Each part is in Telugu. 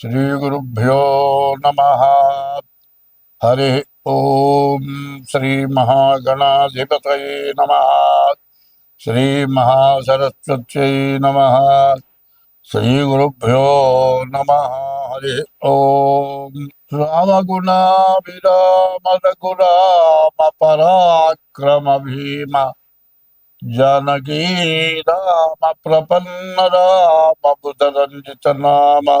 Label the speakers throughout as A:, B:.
A: श्रीगुरुभ्यो नमः। हरि श्री श्रीमहागणाधिपतये नमः। श्रीमहासरस्वत्यै नमः। श्रीगुरुभ्यो नमः। हरि ॐ पराक्रम भीम जानकी राम प्रपन्न राम बुधरञ्जित नाम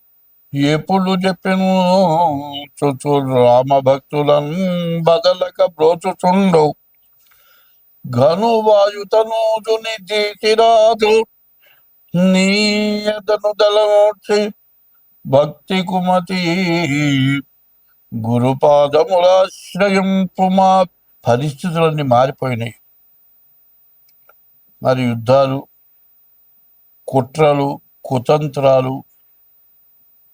A: ఎప్పుడు చెప్పిను చుచు రామ భక్తులను బదలక బ్రోచుచుండు. ఘను వాయుతనూజుని తీసిరాదు నీయతను దళమూర్చి భక్తి కుమతి. గురుపాదములాశ్రయింపు మా పరిస్థితులన్నీ మారిపోయినాయి. మరి యుద్ధాలు కుట్రలు కుతంత్రాలు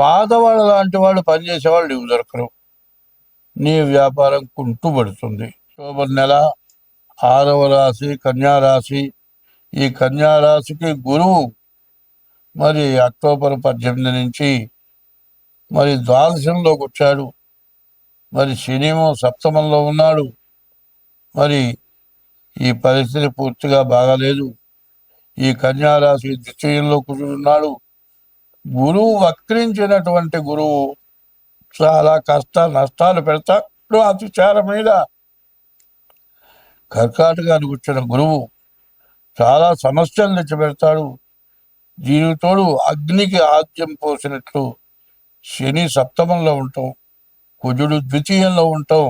A: పాతవాళ్ళ లాంటి వాళ్ళు పనిచేసేవాళ్ళు నీకు దొరకరు. నీ వ్యాపారం కుంటుపడుతుంది. అక్టోబర్ నెల ఆరవ రాశి కన్యారాశి ఈ కన్యా రాశికి గురువు మరి అక్టోబర్ పద్దెనిమిది నుంచి మరి ద్వాదశంలోకి వచ్చాడు. మరి శనిమో సప్తమంలో ఉన్నాడు. మరి ఈ పరిస్థితి పూర్తిగా బాగాలేదు. ఈ కన్యారాశి ద్వితీయంలో కూర్చున్నాడు గురువు వక్రించినటువంటి గురువు చాలా కష్ట నష్టాలు పెడతాడు అతిచారం మీద కర్కాటకానికి వచ్చిన గురువు చాలా సమస్యలు తెచ్చిపెడతాడు. దీనితోడు అగ్నికి ఆద్యం పోసినట్లు శని సప్తమంలో ఉంటాం కుజుడు ద్వితీయంలో ఉంటాం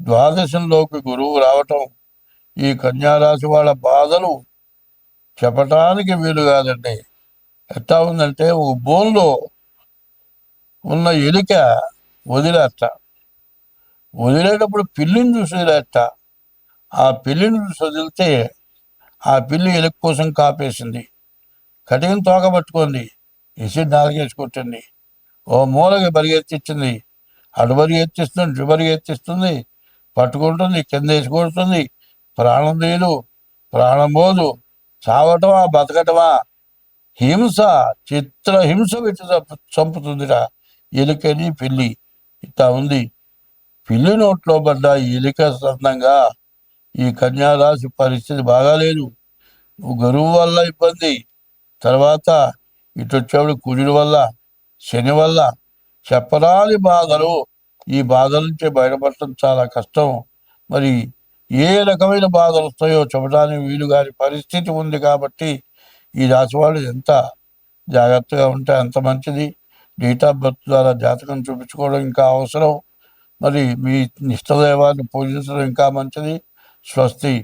A: ద్వాదశంలోకి గురువు రావటం ఈ కన్యారాశి వాళ్ళ బాధలు చెప్పటానికి వీలు కాదండి. ఎట్లా ఉందంటే ఒక బోన్లో ఉన్న ఎలిక వదిలేట వదిలేటప్పుడు పిల్లిని చూసి వదిలేట ఆ పిల్లిని చూసి వదిలితే ఆ పిల్లి ఎలుక కోసం కాపేసింది. కటిగిన తోక పట్టుకుంది. ఇసి నాలుగేసి కొట్టింది. ఓ మూలకి పరిగెత్తించింది అటు పరిగెత్తిస్తుంది ఇటు పరిగెత్తిస్తుంది పట్టుకుంటుంది కింద వేసి కొడుతుంది. ప్రాణం తీయదు ప్రాణం పోదు. చావటమా బతకటమా? హింస చిత్ర హింస పెట్టి చంపుతుందిరా. ఎలుకని పిల్లి. ఇట్లా ఉంది. పిల్లి నోట్లో పడ్డ ఎలుక సందంగా ఈ కన్యారాశి పరిస్థితి బాగాలేదు. గురువు వల్ల ఇబ్బంది. తర్వాత ఇటు వచ్చేవాడు కుజుడి వల్ల శని వల్ల చెప్పరాని బాధలు. ఈ బాధల నుంచి బయటపడటం చాలా కష్టం. మరి ఏ రకమైన బాధలు వస్తాయో చెప్పడానికి వీలు గారి పరిస్థితి ఉంది కాబట్టి ఈ రాశి వాళ్ళు ఎంత జాగ్రత్తగా ఉంటే అంత మంచిది. డేట్ ఆఫ్ బర్త్ ద్వారా జాతకం చూపించుకోవడం ఇంకా అవసరం. మరి మీ ఇష్టదైవాన్ని పూజించడం ఇంకా మంచిది. స్వస్తి